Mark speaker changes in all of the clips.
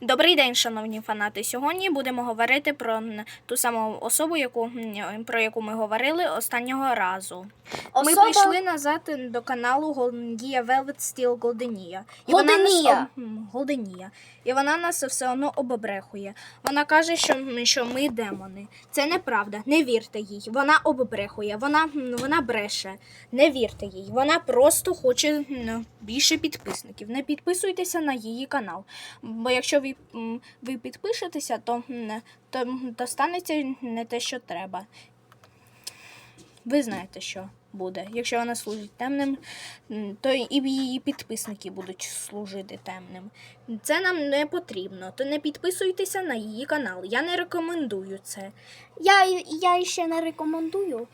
Speaker 1: Добрий день, шановні фанати. Сьогодні будемо говорити про ту саму особу, яку, про яку ми говорили останнього разу. Ми прийшли назад до каналу Голденія Velvet Steel Голденія. І вона нас
Speaker 2: Голденія.
Speaker 1: Голденія. І вона нас все одно оббрехує. Вона каже, що, що ми демони. Це неправда. Не вірте їй. Вона оббрехує. Вона, вона бреше. Не вірте їй. Вона просто хоче більше підписників. Не підписуйтеся на її канал. Бо якщо ви, ви підпишетеся, то, то, то станеться не те, що треба. Ви знаєте, що буде. Якщо вона служить темним, то і її підписники будуть служити темним. Це нам не потрібно. То не підписуйтеся на її канал. Я не рекомендую це.
Speaker 2: Я, я ще не рекомендую.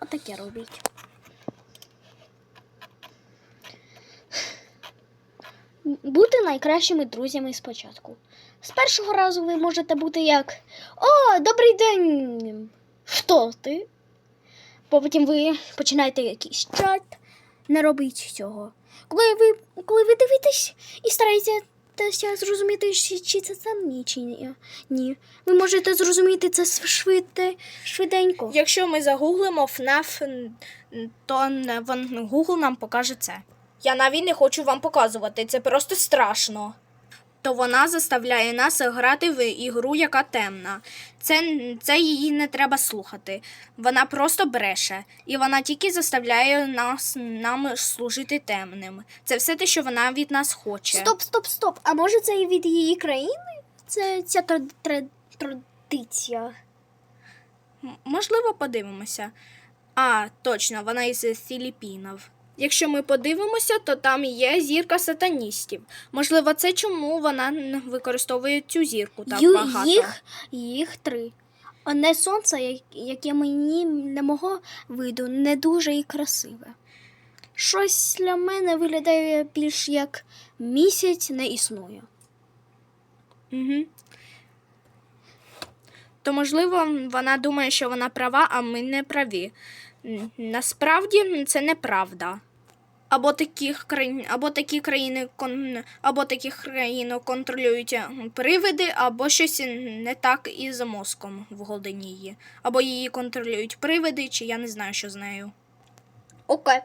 Speaker 2: Отаке робіть. Бути найкращими друзями спочатку. З першого разу ви можете бути як О, добрий день! Хто ти? Потім ви починаєте якийсь чат. Не робіть цього. Коли ви, коли ви дивитесь і стараєтеся зрозуміти, чи це там ні, ні. Ви можете зрозуміти це швидко, швиденько.
Speaker 1: Якщо ми загуглимо FNAF, то Google нам покаже це. Я навіть не хочу вам показувати, це просто страшно. То вона заставляє нас грати в ігру, яка темна. Це, це її не треба слухати. Вона просто бреше, і вона тільки заставляє нас нам служити темним. Це все те, що вона від нас хоче.
Speaker 2: Стоп, стоп, стоп. А може це і від її країни? Це ця тр- тр- традиція.
Speaker 1: Можливо, подивимося. А, точно, вона із Філіппінів. Якщо ми подивимося, то там є зірка сатаністів. Можливо, це чому вона н- використовує цю зірку так
Speaker 2: Ю-
Speaker 1: багато.
Speaker 2: Їх, їх три. Одне сонце, яке мені не мого виду, не дуже і красиве. Щось для мене виглядає більш як місяць не існує.
Speaker 1: Угу. То, можливо, вона думає, що вона права, а ми не праві. Насправді це неправда. Або такі країни, або такі країни або такі країни контролюють привиди, або щось не так із мозком в Голденії. Або її контролюють привиди, чи я не знаю, що з нею.
Speaker 2: Окей.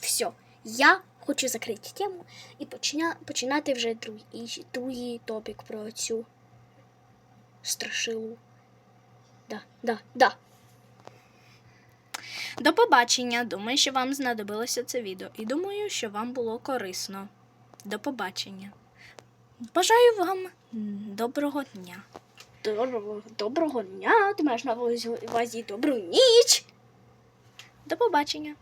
Speaker 2: Все. Я хочу закрити тему і почина, починати вже другий, другий топік про цю страшилу. Да, да, да.
Speaker 1: До побачення. Думаю, що вам знадобилося це відео. І думаю, що вам було корисно. До побачення. Бажаю вам доброго дня.
Speaker 2: Доброго, доброго дня. Ти маєш на увазі добру ніч.
Speaker 1: До побачення.